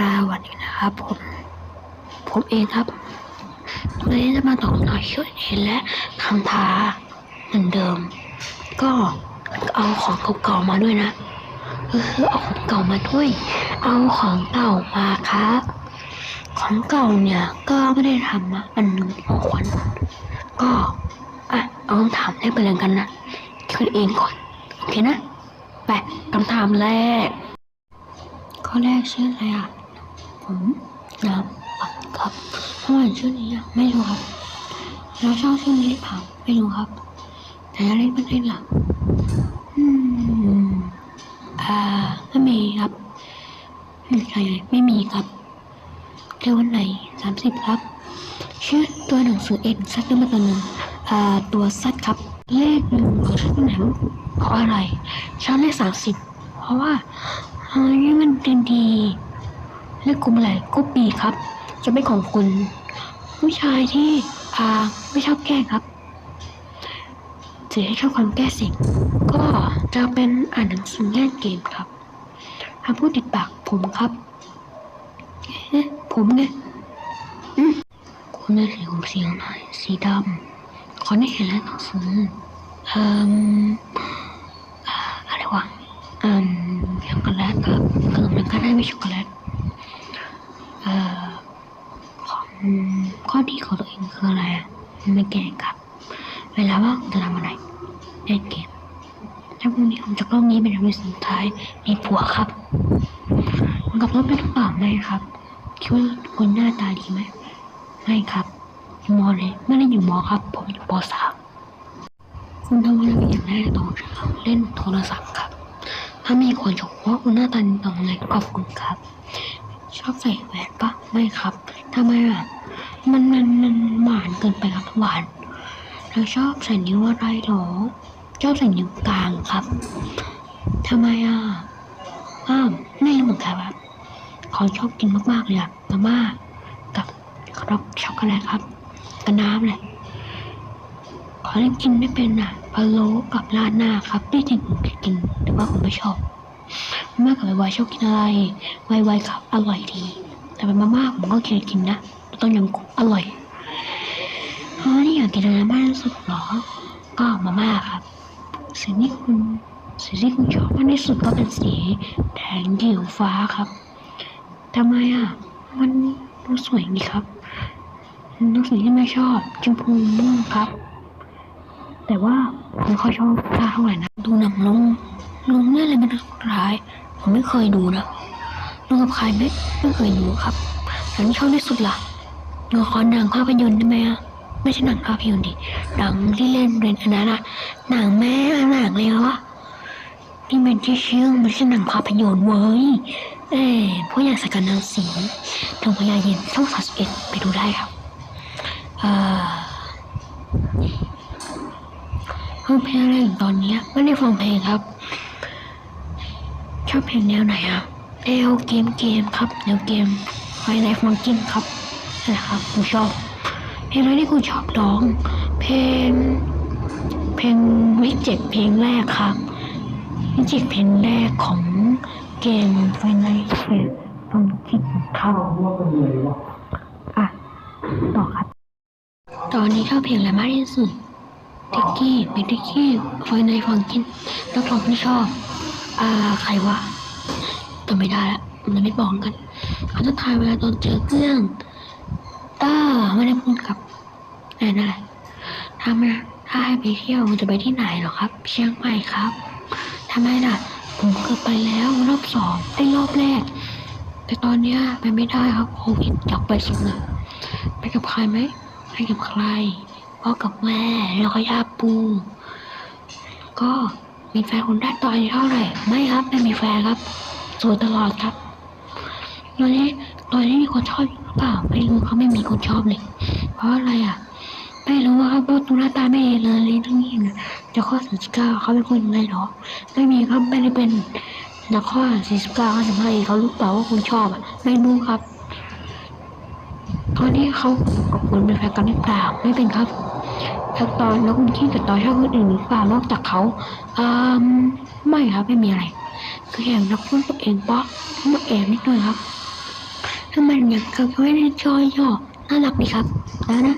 สวัสดีนะครับผม ผมเองครับวันนี้จะมาตอบคำถามช่วยเห็นและคำท้าเหมือนเดิม ก็เอาของเก่าๆมาด้วยนะก็คือเอาของเก่ามาด้วย เอาของเก่ามาครับ ของเก่าเนี่ยก็ไม่ได้ทำอันหนึ่งของขวัญก็อะเอาคำถามแรกไปเลยกันนะคิดเองก่อนโอเคนะไปคำถามแรกข้อแรกชื่ออะไรอะ ผมน้ำปัดครับทำไมชื่อนี้อะไม่รู้ครับเราชอบชื่อนี้หรือเปล่าไม่รู้ครับ แต่เล่นไม่เล่นหลังอืมอ่าไม่มีครับไม่ใช่ไม่มีครับเรียกวันไหนสามสิบครับ ชื่อตัวหนังสือเอ็นซัดขึ้นมาตัวหนึ่งอ่าตัวซัดครับ เลขหนึ่งของชื่อหนังเพราะอะไรชอบเลขสามสิบเพราะว่าเฮ้ยมันเป็นดี เลขกลุ่มอะไรกลุ่มปีครับ จะเป็นของคุณ ผู้ชายที่อาไม่ชอบแก้ครับจะให้ชอบความแก้สิ่ง ก็จะเป็นอ่านหนังสือเล่นเกมครับคำพูดติดปากผมครับเอ๊ะผมไงอืมคุณได้สีผมสีอะไรสีดำขอได้เห็นแล้วหนังสือเอ่มอ่าอะไรวะอืมช็อกโกแลตครับเกิดมันก็ได้ไม่ช็อกโกแลตเอ่อของข้อดีของตัวเองคืออะ ไม่แกล้งครับ เวลาว่างจะทำอะไรเล่นเกมถ้าพรุ่งนี้ผมจะกล้องนี้เป็นครั้งสุดท้ายมีผัวครับคุณกับรถเป็นหรือเปล่าไม่ครับคิดว่าคนหน้าตาดีไหมไม่ครับอยู่มอเลยไม่ได้อยู่มอครับ ผมอยู่ปสามคุณทำอะไรอย่างแรกตอนเช้าเล่นโทรศัพท์ครับ ถ้ามีคนชมว่าคุณหน้าตาดีตรงไหนขอบคุณครับ ชอบใส่แหวนปะไม่ครับทำไมอะ หวานแล้วชอบใส่นิ้วอะไรหรอชอบใส่นิ้วกลางครับทำไมอะอ้าวไม่รู้เหมือนกันครับเขาชอบกินมากๆเลยอะมาม่ากับครับช็อกโกแลตครับกับน้ำเลยขอเล่นกินไม่เป็นอะพะโล้กับราดหน้าครับที่จริงผมกินแต่ว่าผมไม่ชอบมาม่กับไวๆชอบกินอะไรไวๆครับอร่อยดี แต่เป็นมาม่าผมก็เคยกินนะต้มยำกุ้งอร่อย อยากกินอะไรมากที่สุดเหรอ ก็มาม่าครับสิ่งที่คุณสิ่งที่คุณชอบมากที่สุดก็เป็นสีแดงเขียวฟ้าครับทำไมอะ มันดูสวยดีครับดูสิ่งที่ไม่ชอบชมพูม่วงครับ แต่ว่าผมไม่ค่อยชอบผ้าเท่าไหร่นะ ดูหนังลงลงเนี่ยอะไรมันร้าย ผมไม่เคยดูนะดูกับใครไม่ไม่เคยดูครับหนังที่ชอบที่สุดล่ะดูขอหนังภาพยนตร์ได้ไหมอะ ไม่ใช่หนังภาพยนตร์ดิหนังที่เล่นเรนอันนั้นอะหนังแม่หนังเลยวะนี่มันชื่อชื่อมไม่ใช่หนังภาพยนตร์เว้ยเอ้พวกอยางสกันนางสีดวงพญาเย็นช่องสามสิบเอ็ดไปดูได้ครับเอ่อฟังเพลงอะไรอยู่ตอนนี้ไม่ได้ฟังเพลงครับ ชอบเพลงแนวไหนอะแนวเกมเกมครับแนวเกมไฟไลฟ์มังกินครับนะครับผมชอบ เพลงอะไรที่คุณชอบร้อง เพลง เพลงวิจิตเพลงแรกครับวิจิตเพลงแรกของเกมไฟในเกมตรงที่เข้าอะต่อครับ ตอนนี้ชอบเพลงอะไรมากที่สุดทิกกี้เป็นทิกกี้ไฟในฟังกินนักร้องที่ชอบ อ่าใครวะจำไม่ได้ละมันจะไม่บอกกันเขาจะทายเวลาตอนเจอเครื่อง ต้าไม่ได้พูดกับอ้นั่นแหละถ้ามถ้าให้ไปเที่ยวจะไปที่ไหนหรอครับ เชียงใหม่ครับทำไมล่ะ ผมเคยไปแล้วรอบสองไอ้รอบแรก แต่ตอนเนี้ยไปไม่ได้ครับโควิดอยากไปสุดเลยไปกับใครไหมไปกับใครพ่อกับแม่แล้วก็ย่าปูก็มีแฟนคนแรกตอนอายุเท่าไหร่ไม่ครับ ไม่มีแฟนครับโสดตลอดครับตอนนี้ ตอนนี้มีคนชอบหรือเปล่า ไม่รู้เขาไม่มีคนชอบเลย เพราะอะไรอะ ไม่รู้ว่าครับเพราะตัวหน้าตาไม่ดีเลยทั้งนี้นะจะข้อสี่สิบเก้าเขาเป็นคนยังไงหรอ ไม่มีครับไม่ได้เป็นนักข้อสี่สิบเก้าเขาจะให้เขารู้เปล่าว่าคุณชอบอะ ไม่รู้ครับ ตอนนี้เขากับคุณเป็นแฟนกันหรือเปล่า ไม่เป็นครับแล้วตอนแล้วคุณคิดกับตอนชอบคนอื่นหรือเปล่านอกจากเขาอ่าไม่ครับไม่มีอะไร คือแค่งนักพูดตัวเองปะมาแอบนิดหน่อยครับ ทำไมอยากกับไว้ในจอยย่อน่ารักดีครับแล้วนะ